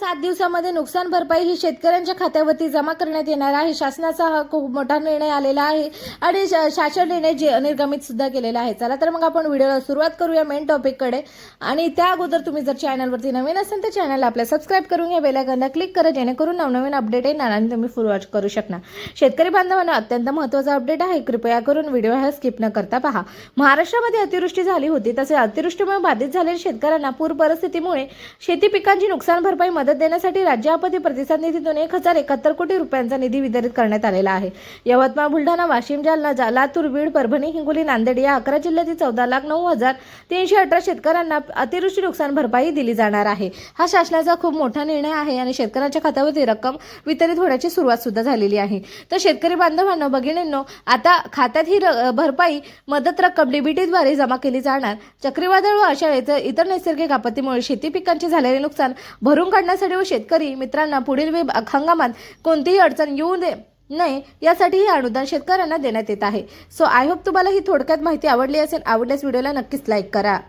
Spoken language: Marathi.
सात दिवसामध्ये नुकसान भरपाई ही शेतकऱ्यांच्या खात्यावरती जमा करण्यात येणार आहे. शासनाचा हा खूप मोठा निर्णय आलेला आहे आणि शा- शासन निर्णय जे निर्गमित सुद्धा केलेला आहे. चला तर मग आपण व्हिडिओला सुरुवात करूया मेन टॉपिककडे आणि त्या अगोदर तुम्ही जर चॅनलवरती नवीन असेल तर चॅनलला आपल्या सबस्क्राईब करून घ्या बेलायकनला क्लिक करा जेणेकरून नवनवीन अपडेट येणार आणि तुम्ही फुल वॉच करू शकणार. शेतकरी बांधवांना अत्यंत महत्त्वाचा अपडेट आहे. कृपया करून व्हिडिओ हा स्किप न करता पहा. महाराष्ट्रामध्ये अतिवृष्टी झाली होती तसेच अतिवृष्टीमुळे बाधित झालेल्या शेतकऱ्यांना पूर परिस्थितीमुळे शेती पिकांची नुकसान भरपाई मदत देण्यासाठी राज्य आपत्ती प्रतिसाद निधीतून एक हजार एकाहत्तर कोटी रुपयांचा निधी वितरित करण्यात आलेला आहे. यवतमाळ बुलढाणा वाशिम जालना लातूर बीड परभणी हिंगोली नांदेड या अकरा जिल्ह्यातील चौदा लाख नऊ हजार तीनशे अठरा शेतकऱ्यांना अतिवृष्टी नुकसान भरपाई दिली जाणार आहे. हा शासनाचा खूप मोठा निर्णय आहे आणि शेतकऱ्यांच्या खात्यावरती रक्कम वितरित होण्याची सुरुवात सुद्धा झालेली आहे. तर शेतकरी बांधवांनो भगिनींनो आता खात्यात ही र- भरपाई मदत रक्कम डीबीटीद्वारे जमा केली जाणार. चक्रीवादळ व अशा इतर नैसर्गिक आपत्तीमुळे शेती पिकांचे झालेले नुकसान भरून करण्यासाठी व शेतकरी मित्रांना पुढील हंगामात कोणतीही अडचण येऊ दे नाही यासाठी हे अनुदान शेतकऱ्यांना देण्यात येत आहे. सो आय होप तुम्हाला ही थोडक्यात माहिती आवडली असेल. आवडल्यास व्हिडिओला नक्कीच लाईक करा.